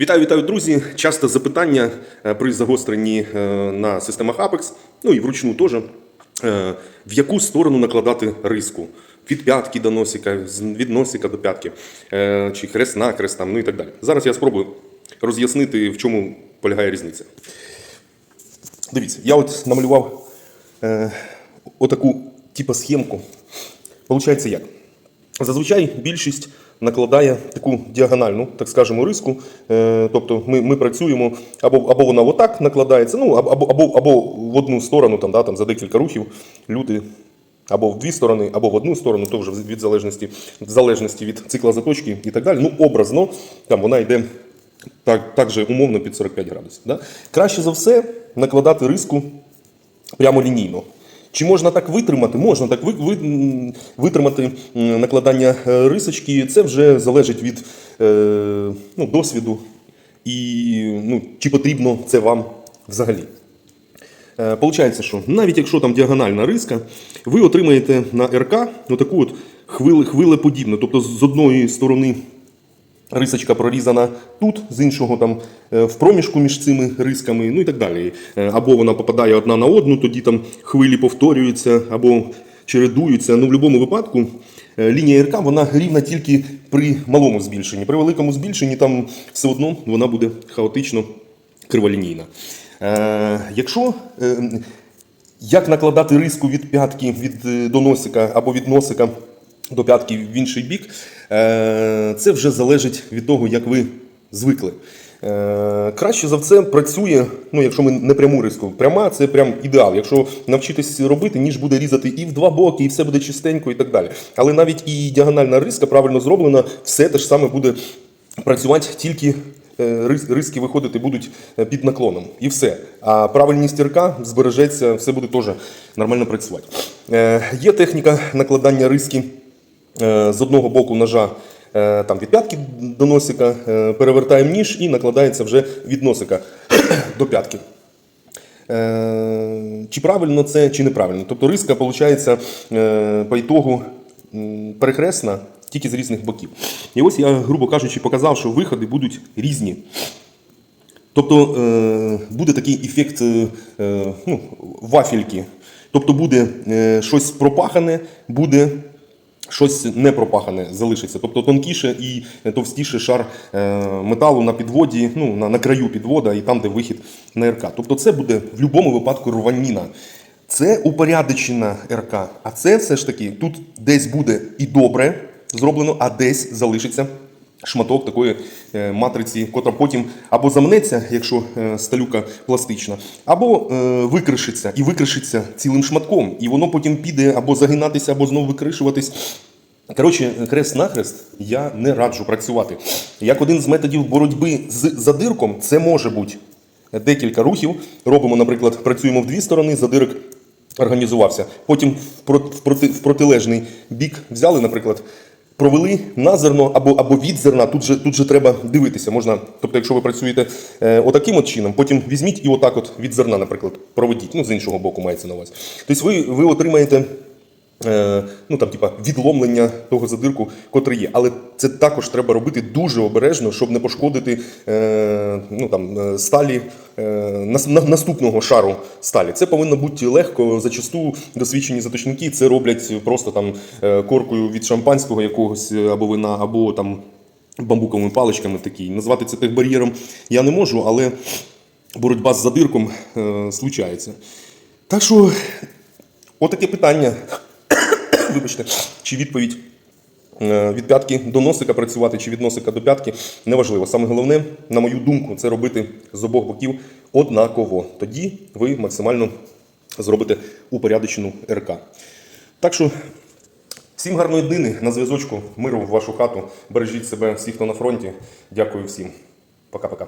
Вітаю, вітаю, друзі! Часто запитання е, при загостренні е, на системах Apex, ну і вручну теж, е, в яку сторону накладати риску. Від п'ятки до носика, від носика до п'ятки, чи хрест на хрест, там, ну і так далі. Зараз я спробую роз'яснити, в чому полягає різниця. Дивіться, я от намалював отаку типу схемку. Получається як? Зазвичай більшість накладає таку діагональну, так скажемо, риску. Е, Тобто ми, ми працюємо або, або вона отак накладається, ну або, або, або, в одну сторону, там, да, там, за декілька рухів люди. Або в дві сторони, або в одну сторону, то вже від залежності, в залежності від цикла заточки і так далі. Ну, образно, там вона йде так, так же умовно під 45 градусів. Да? Краще за все накладати риску прямо лінійно. Чи можна так витримати? Можна так ви, ви, витримати накладання е, рисочки. Це вже залежить від е, ну, досвіду і ну, чи потрібно це вам взагалі. Е, Получається, що навіть якщо там діагональна риска, ви отримаєте на РК ну, таку от хвилеподібну. Тобто з одної сторони рисочка прорізана тут, з іншого там е, в проміжку між цими рисками, ну і так далі. Е, Або вона попадає одна на одну, тоді там хвилі повторюються, або чередуються. Ну, в будь-якому випадку е, лінія РК вона рівна тільки при малому збільшенні. При великому збільшенні там все одно вона буде хаотично криволінійна. Е, якщо е, як накладати риску від п'ятки від е, до носика або від носика до п'ятки в інший бік, е, це вже залежить від того, як ви звикли. Е, Краще за все працює, ну якщо ми не пряму риску. Пряма це прям ідеал. Якщо навчитись робити, ніж буде різати і в два боки, і все буде чистенько і так далі. Але навіть і діагональна риска правильно зроблена, все те ж саме буде працювати тільки е, риски виходити будуть під наклоном. І все. А правильність РК збережеться, все буде теж нормально працювати. Є техніка накладання риски з одного боку ножа. е, Там від п'ятки до носика е, перевертаємо ніж і накладається вже від носика до п'ятки. Е, Чи правильно це, чи неправильно. Тобто риска, виходить, е, по ітогу перехресна тільки з різних боків. І ось я, грубо кажучи, показав, що виходи будуть різні. Тобто е, буде такий ефект е, е, ну, вафельки. Тобто буде е, щось пропахане, буде щось непропахане залишиться. Тобто тонкіше і товстіше шар е, металу на підводі, ну, на, на краю підвода і там, де вихід на РК. Тобто це буде в будь-якому випадку рваніна. Це упорядочена РК, а це все ж таки тут десь буде і добре зроблено, а десь залишиться шматок такої е, матриці, котра потім або замнеться, якщо е, сталюка пластична, або е, викришиться і викришиться цілим шматком. І воно потім піде або загинатися, або знову викришуватись. Коротше, хрест-нахрест я не раджу працювати. Як один з методів боротьби з задирком, це може бути декілька рухів. Робимо, наприклад, працюємо в дві сторони, задирок організувався. Потім в протилежний бік взяли, наприклад, провели на зерно або, або від зерна. Тут же, тут же треба дивитися. Можна, тобто, якщо ви працюєте е, отаким от чином, потім візьміть і отак от від зерна, наприклад, проведіть. Ну, з іншого боку мається на увазі. Тобто ви, ви отримаєте. Е, ну там, типа, відломлення того задирку, котрий є. Але це також треба робити дуже обережно, щоб не пошкодити е, ну, там, е, сталі нас- на- наступного шару сталі. Це повинно бути легко. Зачасту досвідчені заточники це роблять просто там коркою від шампанського якогось або вина, або там бамбуковими паличками такі. Назвати це техбар'єром я не можу, але боротьба з задирком е, случається. Так що, отаке питання вибачте, чи відповідь е, від п'ятки до носика працювати, чи від носика до п'ятки, неважливо. Саме головне, на мою думку, це робити з обох боків однаково. Тоді ви максимально зробите упорядочену РК. Так що. Всім гарної днини на зв'язочку, миру в вашу хату. Бережіть себе, всі, хто на фронті. Дякую всім. Пока-пока.